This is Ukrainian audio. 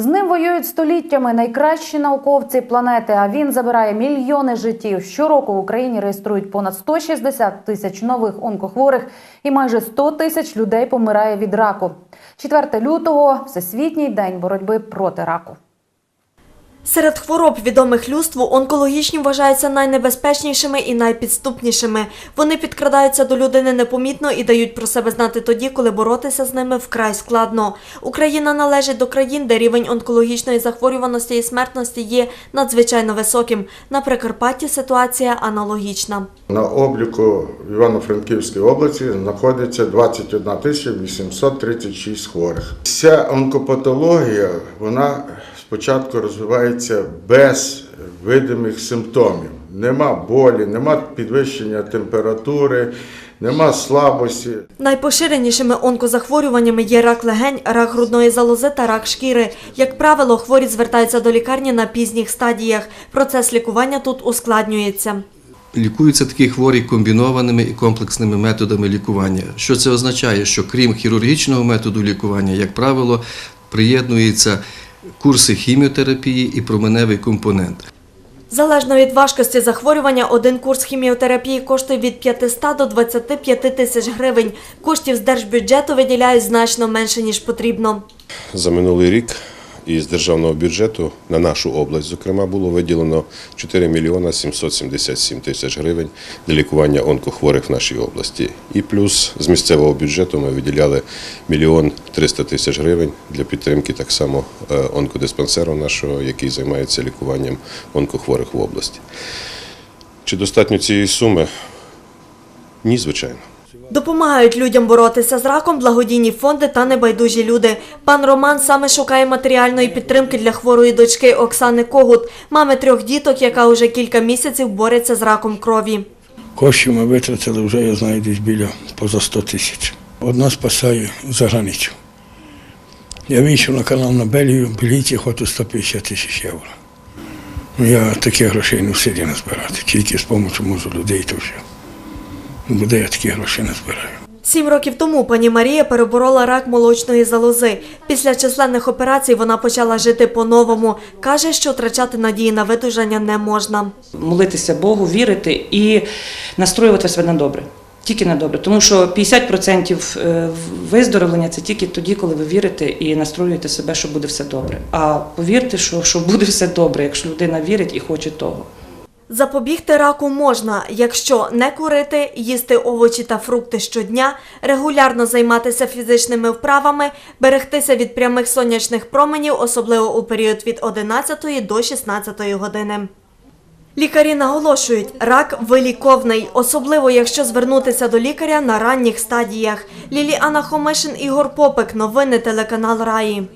З ним воюють століттями найкращі науковці планети. А він забирає мільйони життів. Щороку в Україні реєструють понад 160 тисяч нових онкохворих, і майже 100 тисяч людей помирає від раку. 4 лютого всесвітній день боротьби проти раку. Серед хвороб, відомих людству, онкологічні вважаються найнебезпечнішими і найпідступнішими. Вони підкрадаються до людини непомітно і дають про себе знати тоді, коли боротися з ними вкрай складно. Україна належить до країн, де рівень онкологічної захворюваності і смертності є надзвичайно високим. На Прикарпатті ситуація аналогічна. На обліку в Івано-Франківській області знаходиться 21 тисяча 836 хворих. Вся онкопатологія вона спочатку розвивається без видимих симптомів. Нема болі, нема підвищення температури, нема слабості. Найпоширенішими онкозахворюваннями є рак легень, рак грудної залози та рак шкіри. Як правило, хворі звертаються до лікарні на пізніх стадіях. Процес лікування тут ускладнюється. Лікуються такі хворі комбінованими і комплексними методами лікування. Що це означає? Що крім хірургічного методу лікування, як правило, приєднуються курси хіміотерапії і променевий компонент. Залежно від важкості захворювання, один курс хіміотерапії коштує від 500 до 25 тисяч гривень. Коштів з держбюджету виділяють значно менше, ніж потрібно. За минулий рік із державного бюджету на нашу область, зокрема, було виділено 4 мільйона 777 тисяч гривень для лікування онкохворих в нашій області. І плюс з місцевого бюджету ми виділяли мільйон 300 тисяч гривень для підтримки так само е, онкодиспансеру нашого, який займається лікуванням онкохворих в області. Чи достатньо цієї суми? Ні, звичайно. Допомагають людям боротися з раком благодійні фонди та небайдужі люди. Пан Роман саме шукає матеріальної підтримки для хворої дочки Оксани Когут, мами трьох діток, яка уже кілька місяців бореться з раком крові. Коштів ми витратили вже, я знаю, десь біля поза 100 тисяч. Одна спасає за границю. Я вийшов на канал на Бельгію, біліті хочу 150 тисяч євро. Я таких грошей не в силі назбирати, тільки з допомогою людей то все. Ну, Де я такі гроші не збираю. Сім років тому пані Марія переборола рак молочної залози. Після численних операцій вона почала жити по-новому. Каже, що втрачати надії на видужання не можна. молитися Богу, вірити і настроювати себе на добре. Тільки на добре. Тому що 50% е, виздоровлення це тільки тоді, коли ви вірите і настроюєте себе, що буде все добре. А повірте, що, що буде все добре, якщо людина вірить і хоче того. Запобігти раку можна, якщо не курити, їсти овочі та фрукти щодня, регулярно займатися фізичними вправами, берегтися від прямих сонячних променів, особливо у період від 11 до 16 години. Лікарі наголошують, рак виліковний, особливо якщо звернутися до лікаря на ранніх стадіях. Ліліана Хомишин, Ігор Попик. Новини телеканал Раї.